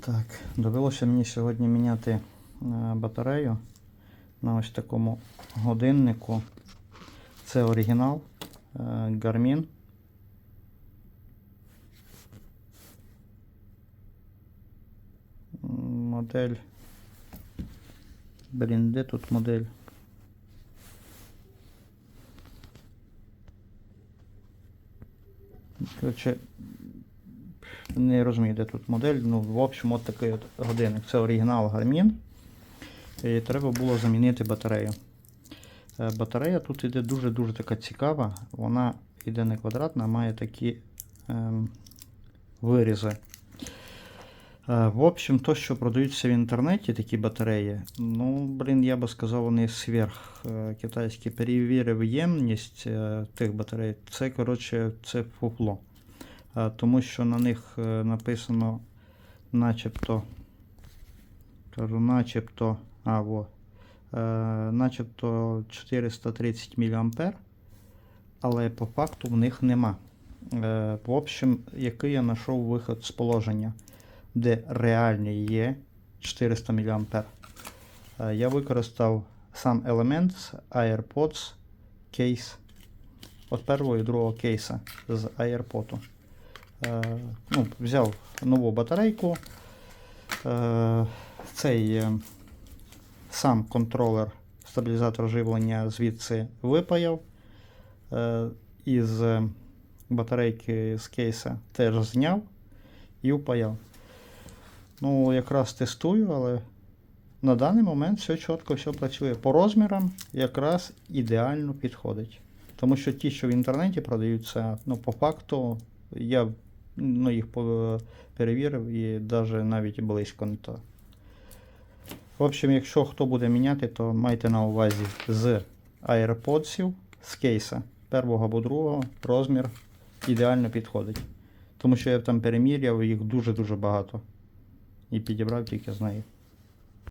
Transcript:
Так, довелося мені сьогодні міняти е, батарею на ось такому годиннику. Це оригінал е, Garmin. Модель. Блін, де тут модель? Коротше, не розумію, де тут модель. Ну, в общем, от такий от годинник. Це оригінал Garmin. І треба було замінити батарею. Е, Батарея тут іде дуже-дуже така цікава. Вона іде не квадратна, а має такі ем, вирізи. Е, В общем, то, що продаються в інтернеті, такі батареї, ну, блін, я би сказав, вони сверх е, китайські. Перевірив ємність тих батарей. Це, коротше, це фуфло. Е, Тому що на них е, написано начебто. Кажу, начебто. А, во. Е, начебто 430 мА, але по факту в них нема. В общем, який я знайшов виход з положення, де реальний є 400 мА. Я використав сам елемент з AirPods кейс. От першого і другого кейса з AirPod. Е, ну, взяв нову батарейку. Е, цей е, сам контролер, стабілізатор живлення звідси випаяв. Із батарейки з кейса теж зняв і впаяв. Ну, якраз тестую, але на даний момент все чітко, все працює. По розмірам якраз ідеально підходить. Тому що ті, що в інтернеті продаються, ну, по факту, я ну, їх перевірив і навіть близько не то. В общем, якщо хто буде міняти, то майте на увазі з AirPods, з кейса першого або другого розмір ідеально підходить. Тому що я там переміряв їх дуже-дуже багато. І підібрав тільки з нею.